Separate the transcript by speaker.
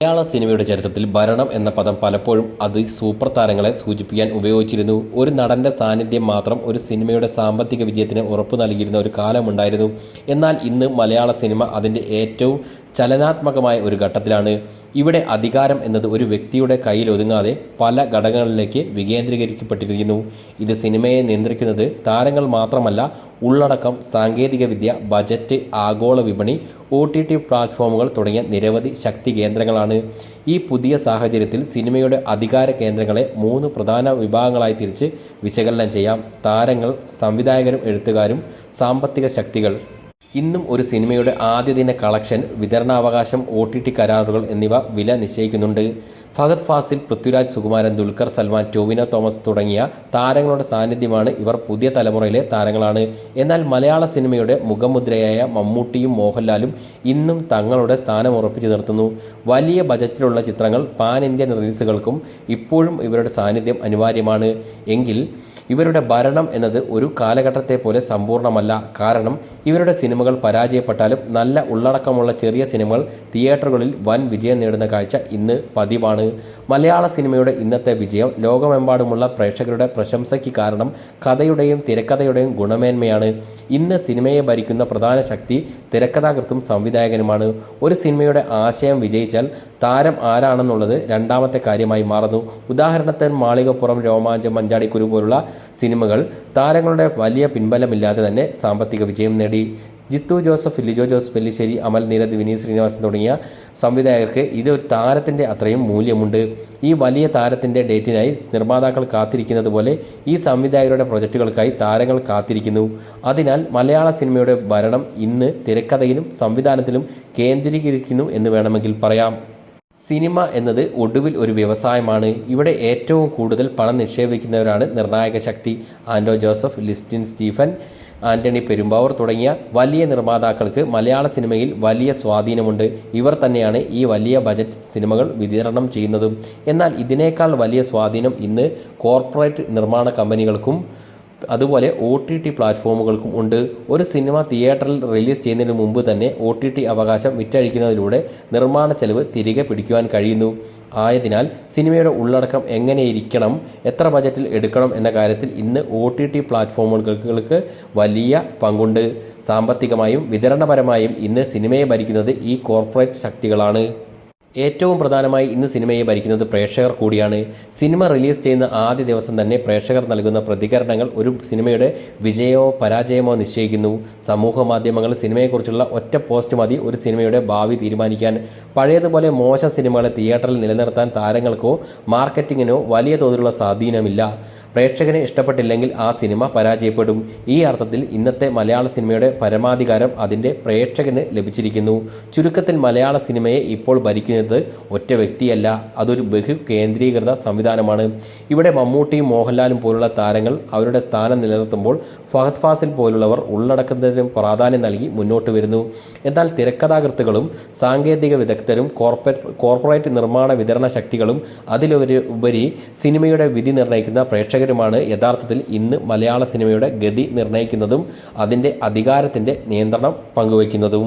Speaker 1: മലയാള സിനിമയുടെ ചരിത്രത്തിൽ ഭരണം എന്ന പദം പലപ്പോഴും അത് സൂപ്പർ താരങ്ങളെ സൂചിപ്പിക്കാൻ ഉപയോഗിച്ചിരുന്നു. ഒരു നടന്റെ സാന്നിധ്യം മാത്രം ഒരു സിനിമയുടെ സാമ്പത്തിക വിജയത്തിന് ഉറപ്പു നൽകിയിരുന്ന ഒരു കാലമുണ്ടായിരുന്നു. എന്നാൽ ഇന്ന് മലയാള സിനിമ അതിന്റെ ഏറ്റവും ചലനാത്മകമായ ഒരു ഘട്ടത്തിലാണ് ഇവിടെ അധികാരം എന്നത് ഒരു വ്യക്തിയുടെ കയ്യിൽ ഒതുങ്ങാതെ പല ഘടകങ്ങളിലേക്ക് വികേന്ദ്രീകരിക്കപ്പെട്ടിരിക്കുന്നു. ഇത് സിനിമയെ നിയന്ത്രിക്കുന്നത് താരങ്ങൾ മാത്രമല്ല ഉള്ളടക്കം സാങ്കേതികവിദ്യ ബജറ്റ് ആഗോള വിപണി ഒ ടി ടി പ്ലാറ്റ്ഫോമുകൾ തുടങ്ങിയ നിരവധി ശക്തി കേന്ദ്രങ്ങളാണ്. ഈ പുതിയ സാഹചര്യത്തിൽ സിനിമയുടെ അധികാര കേന്ദ്രങ്ങളെ മൂന്ന് പ്രധാന വിഭാഗങ്ങളായി തിരിച്ച് വിശകലനം ചെയ്യാം. താരങ്ങൾ സംവിധായകരും എഴുത്തുകാരും സാമ്പത്തിക ശക്തികൾ. ഇന്നും ഒരു സിനിമയുടെ ആദ്യ ദിന കളക്ഷൻ വിതരണാവകാശം ഒ ടി ടി കരാറുകൾ എന്നിവ വില നിശ്ചയിക്കുന്നുണ്ട്. ഫഹദ് ഫാസിൽ പൃഥ്വിരാജ് സുകുമാരൻ ദുൽഖർ സൽമാൻ ടോവിനോ തോമസ് തുടങ്ങിയ താരങ്ങളുടെ സാന്നിധ്യമാണ് ഇവർ പുതിയ തലമുറയിലെ താരങ്ങളാണ്. എന്നാൽ മലയാള സിനിമയുടെ മുഖമുദ്രയായ മമ്മൂട്ടിയും മോഹൻലാലും ഇന്നും തങ്ങളുടെ സ്ഥാനം ഉറപ്പിച്ചു നിർത്തുന്നു. വലിയ ബജറ്റിലുള്ള ചിത്രങ്ങൾ പാൻ ഇന്ത്യൻ റിലീസുകൾക്കും ഇപ്പോഴും ഇവരുടെ സാന്നിധ്യം അനിവാര്യമാണ്. എങ്കിൽ ഇവരുടെ ഭരണം എന്നത് ഒരു കാലഘട്ടത്തെ പോലെ സമ്പൂർണമല്ല കാരണം ഇവരുടെ സിനിമകൾ പരാജയപ്പെട്ടാലും നല്ല ഉള്ളടക്കമുള്ള ചെറിയ സിനിമകൾ തിയേറ്ററുകളിൽ വൻ വിജയം നേടുന്ന കാഴ്ച ഇന്ന് പതിവാണ്. മലയാള സിനിമയുടെ ഇന്നത്തെ വിജയം ലോകമെമ്പാടുമുള്ള പ്രേക്ഷകരുടെ പ്രശംസയ്ക്ക് കാരണം കഥയുടെയും തിരക്കഥയുടെയും ഗുണമേന്മയാണ്. ഇന്ന് സിനിമയെ ഭരിക്കുന്ന പ്രധാന ശക്തി തിരക്കഥാകൃത്തും സംവിധായകനുമാണ്. ഒരു സിനിമയുടെ ആശയം വിജയിച്ചാൽ താരം ആരാണെന്നുള്ളത് രണ്ടാമത്തെ കാര്യമായി മാറുന്നു. ഉദാഹരണത്തിന് മാളികപ്പുറം രോമാഞ്ചം മഞ്ചാടിക്കുരു പോലുള്ള സിനിമകൾ താരങ്ങളുടെ വലിയ പിൻബലമില്ലാതെ തന്നെ സാമ്പത്തിക വിജയം നേടി. ജിത്തു ജോസഫ് ലിജോ ജോസ് പെല്ലിശ്ശേരി അമൽ നീരദ് വിനീത് ശ്രീനിവാസൻ തുടങ്ങിയ സംവിധായകർക്ക് ഇത് ഒരു താരത്തിന്റെ അത്രയും മൂല്യമുണ്ട്. ഈ വലിയ താരത്തിന്റെ ഡേറ്റിനായി നിർമ്മാതാക്കൾ കാത്തിരിക്കുന്നത് പോലെ ഈ സംവിധായകരുടെ പ്രൊജക്റ്റുകൾക്കായി താരങ്ങൾ കാത്തിരിക്കുന്നു. അതിനാൽ മലയാള സിനിമയുടെ ഭരണം ഇന്ന് തിരക്കഥയിലും സംവിധാനത്തിലും കേന്ദ്രീകരിക്കുന്നു എന്ന് വേണമെങ്കിൽ പറയാം. സിനിമ എന്നത് ഒടുവിൽ ഒരു വ്യവസായമാണ്. ഇവിടെ ഏറ്റവും കൂടുതൽ പണം നിക്ഷേപിക്കുന്നവരാണ് നിർണായക ശക്തി ആൻഡോ ജോസഫ് ലിസ്റ്റിൻ സ്റ്റീഫൻ ആന്റണി പെരുമ്പാവൂർ തുടങ്ങിയ വലിയ നിർമ്മാതാക്കൾക്ക് മലയാള സിനിമയിൽ വലിയ സ്വാധീനമുണ്ട്. ഇവർ തന്നെയാണ് ഈ വലിയ ബജറ്റ് സിനിമകൾ വിതരണം ചെയ്യുന്നതും. എന്നാൽ ഇതിനേക്കാൾ വലിയ സ്വാധീനം ഇന്ന് കോർപ്പറേറ്റ് നിർമ്മാണ കമ്പനികൾക്കും അതുപോലെ ഒ ടി ടി പ്ലാറ്റ്ഫോമുകൾക്കും ഉണ്ട്. ഒരു സിനിമ തിയേറ്ററിൽ റിലീസ് ചെയ്യുന്നതിന് മുമ്പ് തന്നെ ഒ ടി ടി അവകാശം വിറ്റഴിക്കുന്നതിലൂടെ നിർമ്മാണ ചെലവ് തിരികെ പിടിക്കുവാൻ കഴിയുന്നു. ആയതിനാൽ സിനിമയുടെ ഉള്ളടക്കം എങ്ങനെയിരിക്കണം എത്ര ബജറ്റിൽ എടുക്കണം എന്ന കാര്യത്തിൽ ഇന്ന് ഒ ടി ടി പ്ലാറ്റ്ഫോമുകൾക്ക് വലിയ പങ്കുണ്ട്. സാമ്പത്തികമായും വിതരണപരമായും ഇന്ന് സിനിമയെ ഭരിക്കുന്നത് ഈ കോർപ്പറേറ്റ് ശക്തികളാണ്. ഏറ്റവും പ്രധാനമായി ഇന്ന് സിനിമയെ ഭരിക്കുന്നത് പ്രേക്ഷകർ കൂടിയാണ്. സിനിമ റിലീസ് ചെയ്യുന്ന ആദ്യ ദിവസം തന്നെ പ്രേക്ഷകർ നൽകുന്ന പ്രതികരണങ്ങൾ ഒരു സിനിമയുടെ വിജയമോ പരാജയമോ നിശ്ചയിക്കുന്നു. സമൂഹ മാധ്യമങ്ങൾ സിനിമയെക്കുറിച്ചുള്ള ഒറ്റ പോസ്റ്റ് മതി ഒരു സിനിമയുടെ ഭാവി തീരുമാനിക്കാൻ. പഴയതുപോലെ മോശം സിനിമകളെ തിയേറ്ററിൽ നിലനിർത്താൻ താരങ്ങൾക്കോ മാർക്കറ്റിങ്ങിനോ വലിയ തോതിലുള്ള സ്വാധീനമില്ല. പ്രേക്ഷകനെ ഇഷ്ടപ്പെട്ടില്ലെങ്കിൽ ആ സിനിമ പരാജയപ്പെടും. ഈ അർത്ഥത്തിൽ ഇന്നത്തെ മലയാള സിനിമയുടെ പരമാധികാരം അതിന്റെ പ്രേക്ഷകന് ലഭിച്ചിരിക്കുന്നു. ചുരുക്കത്തിൽ മലയാള സിനിമയെ ഇപ്പോൾ ഭരിക്കുന്നത് ഒറ്റ വ്യക്തിയല്ല അതൊരു ബഹു കേന്ദ്രീകൃത സംവിധാനമാണ്. ഇവിടെ മമ്മൂട്ടിയും മോഹൻലാലും പോലുള്ള താരങ്ങൾ അവരുടെ സ്ഥാനം നിലനിർത്തുമ്പോൾ ഫഹദ് ഫാസിൽ പോലുള്ളവർ ഉള്ളടക്കത്തിന് പ്രാധാന്യം നൽകി മുന്നോട്ട് വരുന്നു. എന്നാൽ തിരക്കഥാകൃത്തുകളും സാങ്കേതിക വിദഗ്ധരും കോർപ്പറേറ്റ് കോർപ്പറേറ്റ് നിർമ്മാണ വിതരണ ശക്തികളും അതിലുപരി സിനിമയുടെ വിധി നിർണയിക്കുന്ന പ്രേക്ഷകരുമാണ് യഥാർത്ഥത്തിൽ ഇന്ന് മലയാള സിനിമയുടെ ഗതി നിർണയിക്കുന്നതും അതിന്റെ അധികാരത്തിന്റെ നിയന്ത്രണം പങ്കുവയ്ക്കുന്നതും.